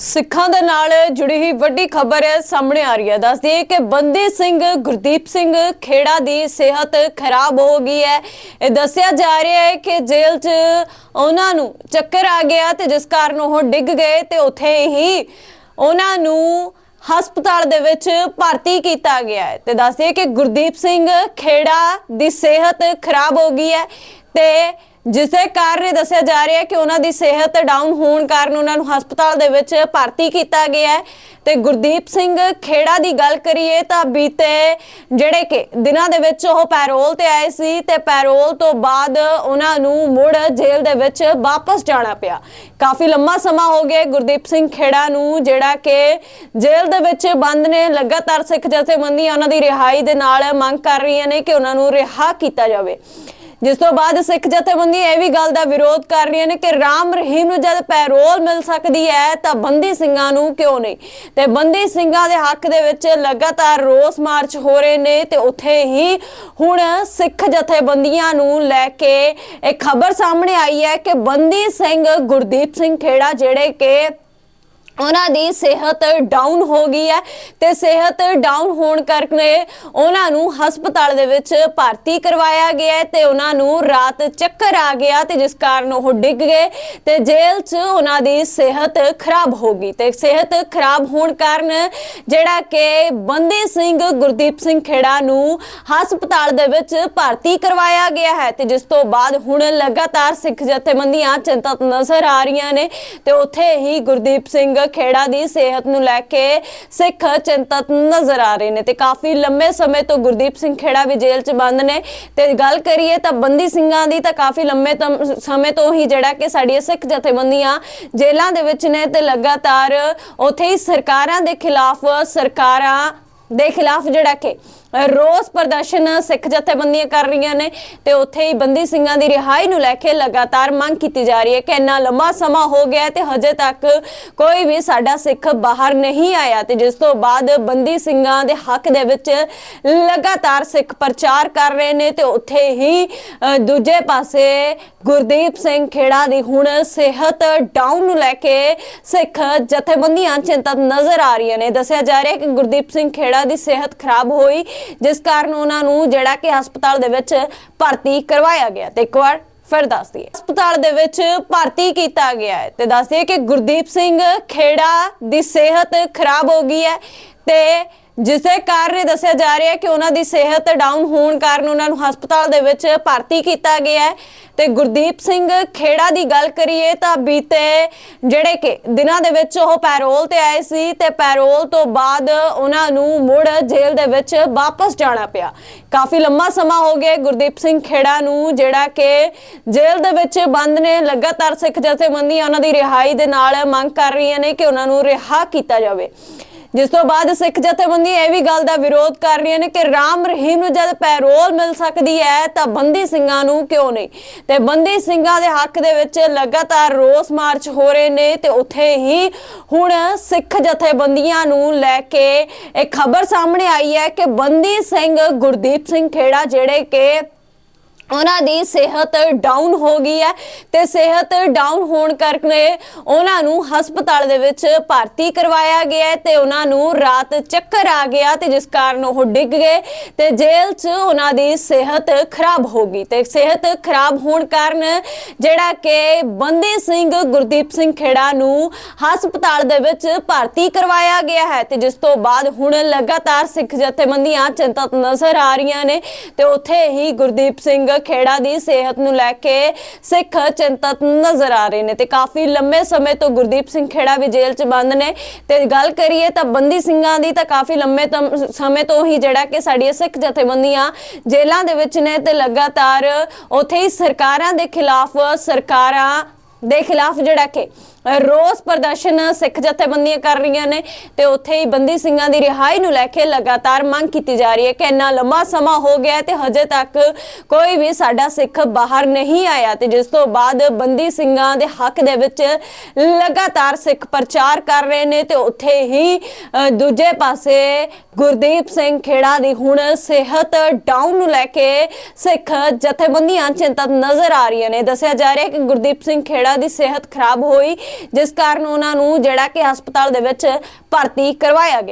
ਸਿੱਖਾਂ ਦੇ ਨਾਲ ਜੁੜੀ ਹੀ ਵੱਡੀ ਖਬਰ ਸਾਹਮਣੇ ਆ ਰਹੀ ਹੈ। ਦੱਸਦੀ ਹੈ ਕਿ ਬੰਦੀ ਸਿੰਘ, ਗੁਰਦੀਪ ਸਿੰਘ ਖੇੜਾ ਦੀ ਸਿਹਤ ਖਰਾਬ ਹੋ ਗਈ ਹੈ। ਇਹ ਦੱਸਿਆ ਜਾ ਰਿਹਾ ਹੈ ਕਿ ਜੇਲ੍ਹ 'ਚ ਉਹਨਾਂ ਨੂੰ ਚੱਕਰ ਆ ਗਿਆ ਤੇ ਜਿਸ ਕਾਰਨ ਉਹ ਡਿੱਗ ਗਏ ਤੇ ਉੱਥੇ ਹੀ ਉਹਨਾਂ ਨੂੰ ਹਸਪਤਾਲ ਦੇ ਵਿੱਚ ਭਰਤੀ ਕੀਤਾ ਗਿਆ ਹੈ। ਤੇ ਦੱਸਦੇ ਕਿ ਗੁਰਦੀਪ ਸਿੰਘ ਖੇੜਾ ਦੀ ਸਿਹਤ ਖਰਾਬ ਹੋ ਗਈ ਹੈ ਤੇ ਜਿਸ ਦੇ ਕਾਰਨ ਇਹ ਦੱਸਿਆ ਜਾ ਰਿਹਾ ਹੈ ਕਿ ਉਹਨਾਂ ਦੀ ਸਿਹਤ ਡਾਊਨ ਹੋਣ ਕਾਰਨ ਉਹਨਾਂ ਨੂੰ ਹਸਪਤਾਲ ਦੇ ਵਿੱਚ ਭਰਤੀ ਕੀਤਾ ਗਿਆ ਹੈ। ਤੇ ਗੁਰਦੀਪ ਸਿੰਘ ਖੇੜਾ ਦੀ ਗੱਲ ਕਰੀਏ ਤਾਂ ਬੀਤੇ ਜਿਹੜੇ ਕਿ ਦਿਨਾਂ ਦੇ ਵਿੱਚ ਉਹ ਪੈਰੋਲ ਤੇ ਆਏ ਸੀ ਤੇ ਪੈਰੋਲ ਤੋਂ ਬਾਅਦ ਉਹਨਾਂ ਨੂੰ ਮੁੜ ਜੇਲ੍ਹ ਦੇ ਵਿੱਚ ਵਾਪਸ ਜਾਣਾ ਪਿਆ। ਕਾਫੀ ਲੰਮਾ ਸਮਾਂ ਹੋ ਗਿਆ ਗੁਰਦੀਪ ਸਿੰਘ ਖੇੜਾ ਨੂੰ, ਜਿਹੜਾ ਕਿ ਜੇਲ੍ਹ ਦੇ ਵਿੱਚ ਬੰਦ ਨੇ। ਲਗਾਤਾਰ ਸਿੱਖ ਜਥੇਬੰਦੀਆਂ ਉਹਨਾਂ ਦੀ ਰਿਹਾਈ ਦੇ ਨਾਲ ਮੰਗ ਕਰ ਰਹੀਆਂ ਨੇ ਕਿ ਉਹਨਾਂ ਨੂੰ ਰਿਹਾ ਕੀਤਾ ਜਾਵੇ। ਜਿਸ ਤੋਂ ਬਾਅਦ ਸਿੱਖ ਜਥੇਬੰਦੀਆਂ ਇਹ ਵੀ ਗੱਲ ਦਾ ਵਿਰੋਧ ਕਰ ਰਹੀਆਂ ਨੇ ਕਿ ਰਾਮ ਰਹੀਮ ਨੂੰ ਜਦ ਪੈਰੋਲ ਮਿਲ ਸਕਦੀ ਹੈ ਤਾਂ ਬੰਦੀ ਸਿੰਘਾਂ ਨੂੰ ਕਿਉਂ ਨਹੀਂ? ਤੇ ਬੰਦੀ ਸਿੰਘਾਂ ਦੇ ਹੱਕ ਦੇ ਵਿੱਚ ਲਗਾਤਾਰ ਰੋਸ ਮਾਰਚ ਹੋ ਰਹੇ ਨੇ ਤੇ ਉੱਥੇ ਹੀ ਹੁਣ ਸਿੱਖ ਜਥੇਬੰਦੀਆਂ ਨੂੰ ਲੈ ਕੇ ਇਹ ਖਬਰ ਸਾਹਮਣੇ ਆਈ ਹੈ ਕਿ ਬੰਦੀ ਸਿੰਘ ਗੁਰਦੀਪ ਸਿੰਘ ਖੇੜਾ ਜਿਹੜੇ ਕਿ ਉਹਨਾਂ ਦੀ ਸਿਹਤ ਡਾਊਨ ਹੋ ਗਈ ਹੈ ਤੇ ਸਿਹਤ ਡਾਊਨ ਹੋਣ ਕਰਕੇ ਉਹਨਾਂ ਨੂੰ ਹਸਪਤਾਲ ਦੇ ਵਿੱਚ ਭਰਤੀ ਕਰਵਾਇਆ ਗਿਆ ਹੈ ਤੇ ਉਹਨਾਂ ਨੂੰ ਰਾਤ ਚੱਕਰ ਆ ਗਿਆ ਤੇ ਜਿਸ ਕਾਰਨ ਉਹ ਡਿੱਗ ਗਏ ਤੇ ਜੇਲ੍ਹ 'ਚ ਉਹਨਾਂ ਦੀ ਸਿਹਤ ਖਰਾਬ ਹੋ ਗਈ ਤੇ ਸਿਹਤ ਖਰਾਬ ਹੋਣ ਕਾਰਨ ਜਿਹੜਾ ਕਿ ਬੰਦੇ ਸਿੰਘ ਗੁਰਦੀਪ ਸਿੰਘ ਖੇੜਾ ਨੂੰ ਹਸਪਤਾਲ ਦੇ ਵਿੱਚ ਭਰਤੀ ਕਰਵਾਇਆ ਗਿਆ ਹੈ ਤੇ ਜਿਸ ਤੋਂ ਬਾਅਦ ਹੁਣ ਲਗਾਤਾਰ ਸਿੱਖ ਜਥੇਬੰਦੀਆਂ ਚਿੰਤਤ ਨਜ਼ਰ ਆ ਰਹੀਆਂ ਨੇ ਤੇ ਉੱਥੇ ਹੀ ਗੁਰਦੀਪ ਸਿੰਘ ਖੇੜਾ ਦੀ ਸਿਹਤ ਨੂੰ ਲੈ ਕੇ ਸਿੱਖ ਚਿੰਤਤ ਨਜ਼ਰ ਆ ਰਹੇ ਨੇ ਤੇ ਕਾਫੀ ਲੰਮੇ ਸਮੇਂ ਤੋਂ ਗੁਰਦੀਪ ਸਿੰਘ ਖੇੜਾ ਵੀ ਜੇਲ੍ਹ 'ਚ ਬੰਦ ਨੇ। ਤੇ ਗੱਲ ਕਰੀਏ ਤਾਂ ਬੰਦੀ ਸਿੰਘਾਂ ਦੀ ਤਾਂ ਕਾਫੀ ਲੰਮੇ ਸਮੇਂ ਤੋਂ ਹੀ ਜਿਹੜਾ ਕਿ ਸਾਡੀਆਂ ਸਿੱਖ ਜਥੇਬੰਦੀਆਂ ਜੇਲ੍ਹਾਂ ਦੇ ਵਿੱਚ ਨੇ ਤੇ ਲਗਾਤਾਰ ਉੱਥੇ ਹੀ ਸਰਕਾਰਾਂ ਦੇ ਖਿਲਾਫ, ਸਰਕਾਰਾਂ ਦੇ ਖਿਲਾਫ ਜਿਹੜਾ ਕਿ ਰੋਸ ਪ੍ਰਦਰਸ਼ਨ ਸਿੱਖ ਜਥੇਬੰਦੀਆਂ ਕਰ ਰਹੀਆਂ ਨੇ ਤੇ ਉੱਥੇ ਹੀ ਬੰਦੀ ਸਿੰਘਾਂ ਦੀ ਰਿਹਾਈ ਨੂੰ ਲੈ ਕੇ ਲਗਾਤਾਰ ਮੰਗ ਕੀਤੀ ਜਾ ਰਹੀ ਹੈ ਕਿ ਇੰਨਾ ਲੰਮਾ ਸਮਾਂ ਹੋ ਗਿਆ ਹੈ ਤੇ ਹਜੇ ਤੱਕ ਕੋਈ ਵੀ ਸਾਡਾ ਸਿੱਖ ਬਾਹਰ ਨਹੀਂ ਆਇਆ ਤੇ ਜਿਸ ਤੋਂ ਬਾਅਦ ਬੰਦੀ ਸਿੰਘਾਂ ਦੇ ਹੱਕ ਦੇ ਵਿੱਚ ਲਗਾਤਾਰ ਸਿੱਖ ਪ੍ਰਚਾਰ ਕਰ ਰਹੇ ਨੇ ਤੇ ਉੱਥੇ ਹੀ ਦੂਜੇ ਪਾਸੇ ਗੁਰਦੀਪ ਸਿੰਘ ਖੇੜਾ ਦੀ ਹੁਣ ਸਿਹਤ ਡਾਊਨ ਨੂੰ ਲੈ ਕੇ ਸਿੱਖ ਜਥੇਬੰਦੀਆਂ ਚਿੰਤਤ ਨਜ਼ਰ ਆ ਰਹੀਆਂ ਨੇ। ਦੱਸਿਆ ਜਾ ਰਿਹਾ ਹੈ ਕਿ ਗੁਰਦੀਪ ਸਿੰਘ ਖੇੜਾ ਦੀ ਸਿਹਤ ਖਰਾਬ ਹੋਈ ਜਿਸ ਕਾਰਨ ਉਹਨਾਂ ਨੂੰ ਜਿਹੜਾ ਕਿ ਹਸਪਤਾਲ ਦੇ ਵਿੱਚ ਭਰਤੀ ਕਰਵਾਇਆ ਗਿਆ ਤੇ ਇੱਕ ਵਾਰ ਫਿਰ ਦੱਸ ਦਈਏ। ਹਸਪਤਾਲ ਦੇ ਵਿੱਚ ਭਰਤੀ ਕੀਤਾ ਗਿਆ ਹੈ ਤੇ ਦੱਸ ਦਈਏ ਕਿ ਗੁਰਦੀਪ ਸਿੰਘ ਖੇੜਾ ਦੀ ਸਿਹਤ ਖਰਾਬ ਹੋ ਗਈ ਹੈ ਤੇ ਜਿਸ ਦੇ ਕਾਰਨ ਇਹ ਦੱਸਿਆ ਜਾ ਰਿਹਾ ਹੈ ਕਿ ਉਹਨਾਂ ਦੀ ਸਿਹਤ ਡਾਊਨ ਹੋਣ ਕਾਰਨ ਉਹਨਾਂ ਨੂੰ ਹਸਪਤਾਲ ਦੇ ਵਿੱਚ ਭਰਤੀ ਕੀਤਾ ਗਿਆ ਹੈ। ਤੇ ਗੁਰਦੀਪ ਸਿੰਘ ਖੇੜਾ ਦੀ ਗੱਲ ਕਰੀਏ ਤਾਂ ਬੀਤੇ ਜਿਹੜੇ ਕਿ ਦਿਨਾਂ ਦੇ ਵਿੱਚ ਉਹ ਪੈਰੋਲ ਤੇ ਆਏ ਸੀ ਤੇ ਪੈਰੋਲ ਤੋਂ ਬਾਅਦ ਉਹਨਾਂ ਨੂੰ ਮੁੜ ਜੇਲ੍ਹ ਦੇ ਵਿੱਚ ਵਾਪਸ ਜਾਣਾ ਪਿਆ। ਕਾਫੀ ਲੰਮਾ ਸਮਾਂ ਹੋ ਗਿਆ ਗੁਰਦੀਪ ਸਿੰਘ ਖੇੜਾ ਨੂੰ, ਜਿਹੜਾ ਕਿ ਜੇਲ੍ਹ ਦੇ ਵਿੱਚ ਬੰਦ ਨੇ। ਲਗਾਤਾਰ ਸਿੱਖ ਜਥੇਬੰਦੀਆਂ ਉਹਨਾਂ ਦੀ ਰਿਹਾਈ ਦੇ ਨਾਲ ਮੰਗ ਕਰ ਰਹੀਆਂ ਨੇ ਕਿ ਉਹਨਾਂ ਨੂੰ ਰਿਹਾ ਕੀਤਾ ਜਾਵੇ। ਜਿਸ ਤੋਂ ਬਾਅਦ ਸਿੱਖ ਜਥੇਬੰਦੀਆਂ ਇਹ ਵੀ ਗੱਲ ਦਾ ਵਿਰੋਧ ਕਰ ਰਹੀਆਂ ਨੇ ਕਿ ਰਾਮ ਰਹੀਮ ਨੂੰ ਜਦ ਪੈਰੋਲ ਮਿਲ ਸਕਦੀ ਹੈ ਤਾਂ ਬੰਦੀ ਸਿੰਘਾਂ ਨੂੰ ਕਿਉਂ ਨਹੀਂ? ਤੇ ਬੰਦੀ ਸਿੰਘਾਂ ਦੇ ਹੱਕ ਦੇ ਵਿੱਚ ਲਗਾਤਾਰ ਰੋਸ ਮਾਰਚ ਹੋ ਰਹੇ ਨੇ ਤੇ ਉੱਥੇ ਹੀ ਹੁਣ ਸਿੱਖ ਜਥੇਬੰਦੀਆਂ ਨੂੰ ਲੈ ਕੇ ਇਹ ਖਬਰ ਸਾਹਮਣੇ ਆਈ ਹੈ ਕਿ ਬੰਦੀ ਸਿੰਘ ਗੁਰਦੀਪ ਸਿੰਘ ਖੇੜਾ ਜਿਹੜੇ ਕਿ ਉਹਨਾਂ ਦੀ ਸਿਹਤ ਡਾਊਨ ਹੋ ਗਈ ਹੈ ਤੇ ਸਿਹਤ ਡਾਊਨ ਹੋਣ ਕਰਕੇ ਉਹਨਾਂ ਨੂੰ ਹਸਪਤਾਲ ਦੇ ਵਿੱਚ ਭਰਤੀ ਕਰਵਾਇਆ ਗਿਆ ਹੈ ਤੇ ਉਹਨਾਂ ਨੂੰ ਰਾਤ ਚੱਕਰ ਆ ਗਿਆ ਤੇ ਜਿਸ ਕਾਰਨ ਉਹ ਡਿੱਗ ਗਏ ਤੇ ਜੇਲ੍ਹ 'ਚ ਉਹਨਾਂ ਦੀ ਸਿਹਤ ਖਰਾਬ ਹੋ ਗਈ ਤੇ ਸਿਹਤ ਖਰਾਬ ਹੋਣ ਕਾਰਨ ਜਿਹੜਾ ਕਿ ਬੰਦੇ ਸਿੰਘ ਗੁਰਦੀਪ ਸਿੰਘ ਖੇੜਾ ਨੂੰ ਹਸਪਤਾਲ ਦੇ ਵਿੱਚ ਭਰਤੀ ਕਰਵਾਇਆ ਗਿਆ ਹੈ ਤੇ ਜਿਸ ਤੋਂ ਬਾਅਦ ਹੁਣ ਲਗਾਤਾਰ ਸਿੱਖ ਜਥੇਬੰਦੀਆਂ ਚਿੰਤਤ ਨਜ਼ਰ ਆ ਰਹੀਆਂ ਨੇ ਤੇ ਉੱਥੇ ਹੀ ਗੁਰਦੀਪ ਸਿੰਘ ਖੇੜਾ ਦੀ ਸਿਹਤ ਨੂੰ ਲੈ ਕੇ ਸਿੱਖ ਚਿੰਤਤ ਨਜ਼ਰ ਆ ਰਹੇ ਨੇ ਤੇ ਕਾਫੀ ਲੰਮੇ ਸਮੇਂ ਤੋਂ ਗੁਰਦੀਪ ਸਿੰਘ ਖੇੜਾ ਵੀ ਜੇਲ੍ਹ 'ਚ ਬੰਦ ਨੇ। ਤੇ ਗੱਲ ਕਰੀਏ ਤਾਂ ਬੰਦੀ ਸਿੰਘਾਂ ਦੀ ਤਾਂ ਕਾਫੀ ਲੰਮੇ ਸਮੇਂ ਤੋਂ ਹੀ ਜਿਹੜਾ ਕਿ ਸਾਡੀਆਂ ਸਿੱਖ ਜਥੇਬੰਦੀਆਂ ਜੇਲ੍ਹਾਂ ਦੇ ਵਿੱਚ ਨੇ ਤੇ ਲਗਾਤਾਰ ਉੱਥੇ ਹੀ ਸਰਕਾਰਾਂ ਦੇ ਖਿਲਾਫ ਸਰਕਾਰਾਂ ਦੇ ਖਿਲਾਫ ਜਿਹੜਾ ਕਿ ਰੋਸ ਪ੍ਰਦਰਸ਼ਨ ਸਿੱਖ ਜਥੇਬੰਦੀਆਂ ਕਰ ਰਹੀਆਂ ਨੇ ਤੇ ਉੱਥੇ ਹੀ ਬੰਦੀ ਸਿੰਘਾਂ ਦੀ ਰਿਹਾਈ ਨੂੰ ਲੈ ਕੇ ਲਗਾਤਾਰ ਮੰਗ ਕੀਤੀ ਜਾ ਰਹੀ ਹੈ ਕਿ ਇੰਨਾ ਲੰਮਾ ਸਮਾਂ ਹੋ ਗਿਆ ਤੇ ਹਜੇ ਤੱਕ ਕੋਈ ਵੀ ਸਾਡਾ ਸਿੱਖ ਬਾਹਰ ਨਹੀਂ ਆਇਆ ਤੇ ਜਿਸ ਤੋਂ ਬਾਅਦ ਬੰਦੀ ਸਿੰਘਾਂ ਦੇ ਹੱਕ ਦੇ ਵਿੱਚ ਲਗਾਤਾਰ ਸਿੱਖ ਪ੍ਰਚਾਰ ਕਰ ਰਹੇ ਨੇ ਤੇ ਉੱਥੇ ਹੀ ਦੂਜੇ ਪਾਸੇ ਗੁਰਦੀਪ ਸਿੰਘ ਖੇੜਾ ਦੀ ਹੁਣ ਸਿਹਤ ਡਾਊਨ ਨੂੰ ਲੈ ਕੇ ਸਿੱਖ ਜਥੇਬੰਦੀਆਂ ਚਿੰਤਤ ਨਜ਼ਰ ਆ ਰਹੀਆਂ ਨੇ। ਦੱਸਿਆ ਜਾ ਰਿਹਾ ਹੈ ਕਿ ਗੁਰਦੀਪ ਸਿੰਘ ਖੇੜਾ ਦੀ ਸਿਹਤ ਖਰਾਬ ਹੋਈ, ਜਿਸ ਕਾਰਨ ਉਹਨਾਂ ਨੂੰ ਜਿਹੜਾ ਕਿ ਹਸਪਤਾਲ ਦੇ ਵਿੱਚ ਭਰਤੀ ਕਰਵਾਇਆ ਗਿਆ।